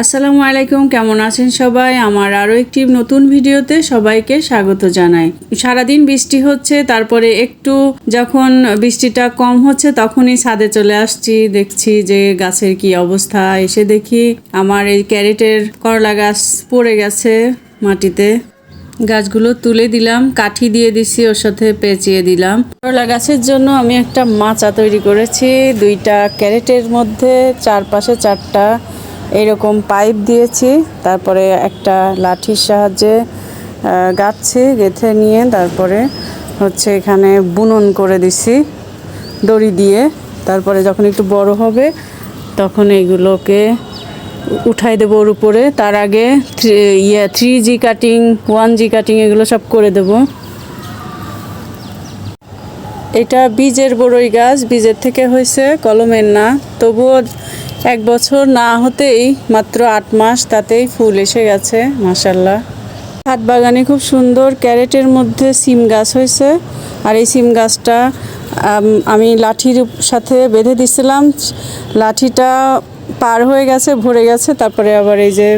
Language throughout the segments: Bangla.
আসসালামু আলাইকুম, কেমন আছেন সবাই? আমার আরও একটি নতুন ভিডিওতে সবাইকে স্বাগত জানাই। সারাদিন বৃষ্টি হচ্ছে, তারপরে একটু যখন বৃষ্টিটা কম হচ্ছে তখনই ছাদে চলে আসছি, দেখছি যে গাছের কি অবস্থা। এসে দেখি আমার এই ক্যারেটের করলা গাছ পড়ে গেছে মাটিতে। গাছগুলো তুলে দিলাম, কাঠি দিয়ে দিছি, ওর সাথে পেঁচিয়ে দিলাম। করলা গাছের জন্য আমি একটা মাচা তৈরি করেছি, দুইটা ক্যারেটের মধ্যে, চারপাশে চারটা এরকম পাইপ দিয়েছি, তারপরে একটা লাঠির সাহায্যে গাঁথছি, গেঁথে নিয়ে তারপরে হচ্ছে এখানে বুনন করে দিছি, দড়ি দিয়ে। তারপরে যখন একটু বড় হবে, তখন এগুলোকে উঠাই দেবো ওর উপরে। তার আগে ইয়ে three G cutting one G cutting এগুলো সব করে দেবো। এটা বীজের বড়ই গাছ, বীজের থেকে হয়েছে কলমের না। তবুও এক বছর না হতেই মাত্র আট মাস তাতেই ফুল এসে গেছে মাসাল্লাহ হাত বাগানে খুব সুন্দর ক্যারেটের মধ্যে সিম গাছ হয়েছে, আর এই সিম গাছটা, আমি লাঠির সাথে বেঁধে দিছিলাম, লাঠিটা পার হয়ে গেছে, ভরে গেছে, তারপরে আবার এই যে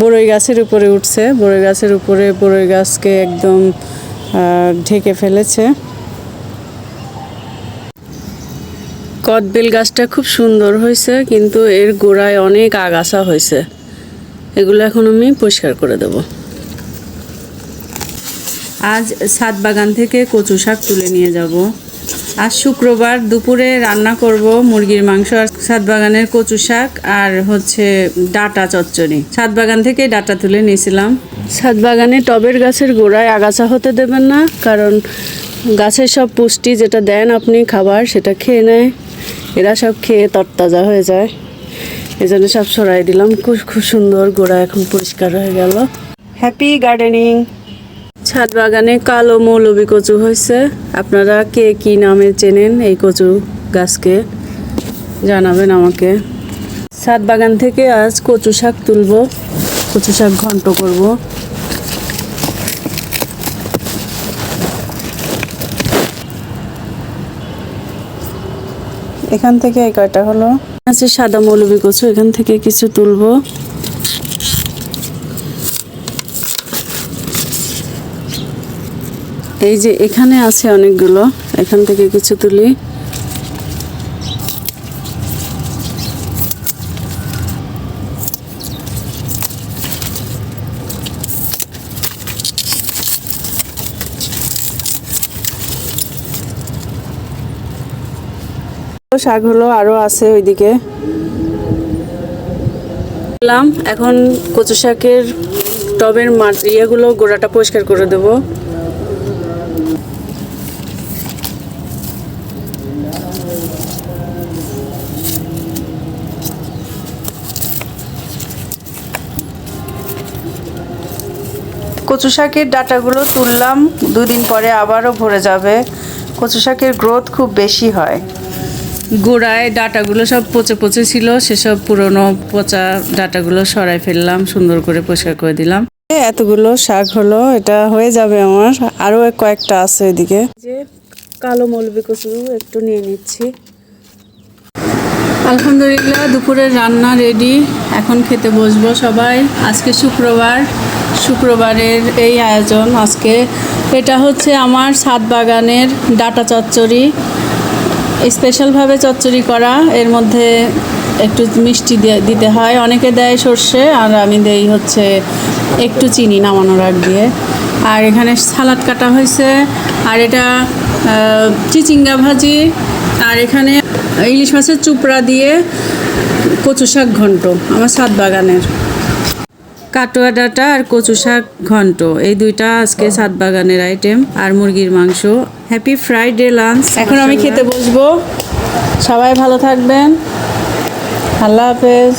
বড়ই গাছের উপরে উঠছে বড়ই গাছের উপরে বড়ই গাছকে একদম ঢেকে ফেলেছে। কদবেল গাছটা খুব সুন্দর হয়েছে, কিন্তু এর গোড়ায় অনেক আগাছা হয়েছে। এগুলো এখন আমি পরিষ্কার করে দেব। আজ ছাদ বাগান থেকে কচু শাক তুলে নিয়ে যাব। আজ শুক্রবার দুপুরে রান্না করব মুরগির মাংস আর ছাদ বাগানের কচু শাক আর হচ্ছে ডাটা চচ্চড়ি। ছাদ বাগান থেকে ডাটা তুলে নিয়েছিলাম। ছাদ বাগানে টবের গাছের গোড়ায় আগাছা হতে দেবেন না, কারণ গাছের সব পুষ্টি যেটা দেন আপনি খাবার, সেটা খেয়ে নেয়। এরা সব খেয়ে তরতাজা হয়ে যায়। এই জন্য সব সরাই দিলাম। খুব খুব সুন্দর গোড়া এখন পরিষ্কার হয়ে গেল। হ্যাপি গার্ডেনিং ছাদ বাগানে কালো মৌলবী কচু হয়েছে। আপনারা কে কি নামে চেনেন এই কচু গাছকে? জানাবেন আমাকে। ছাদ বাগান থেকে আজ কচু শাক তুলবো। কচু শাক ঘন্ট করব। এখান থেকে এই কয়টা হলো? আছে সাদা মৌলবি কচু, এখান থেকে কিছু তুলবো। এই যে এখানে আছে অনেকগুলো, এখান থেকে কিছু তুলি। শাক হলো আরও আছে ওইদিকে। এখন কচু শাকের টবের মাঠ ইয়েগুলো গোড়াটা পরিষ্কার করে দেবো। কচু শাকের ডাটাগুলো তুললাম, দুদিন পরে আবারও ভরে যাবে। কচু শাকের গ্রোথ খুব বেশি হয়। গোড়ায় ডাটাগুলো সব পচে পচে ছিল সেসব পুরনো পচা ডাটাগুলো সরাই ফেললাম সুন্দর করে পরিষ্কার করে দিলাম। এতগুলো শাক হলো এটা হয়ে যাবে আমার। আরও কয়েকটা আছে এদিকে। যে কালো মলবি কচু একটু নিয়ে নিচ্ছি। আলহামদুলিল্লাহ দুপুরের রান্না রেডি এখন খেতে বসবো সবাই। আজকে শুক্রবার। শুক্রবারের এই আয়োজন আজকে। এটা হচ্ছে আমার ছাদ বাগানের ডাটা চচ্চড়ি। স্পেশালভাবে চচ্চড়ি করা, এর মধ্যে একটু মিষ্টি দিতে হয়। অনেকে দেয় সর্ষে, আর আমি দেই হচ্ছে একটু চিনি নামানোর আগ দিয়ে। আর এখানে সালাদ কাটা হয়েছে, আর এটা চিচিঙ্গা ভাজি, আর এখানে ইলিশ মাছের চুপড়া দিয়ে কচু শাক ঘন্ট, আমার ছাদ বাগানের। কাটোয়া ডাটা আর কচু শাক ঘন্ট। এই দুইটা আজকে সাত বাগানের আইটেম আর মুরগির মাংস। হ্যাপি ফ্রাইডে লাঞ্চ এখন আমি খেতে বসবো। সবাই ভালো থাকবেন। আল্লাহ হাফেজ।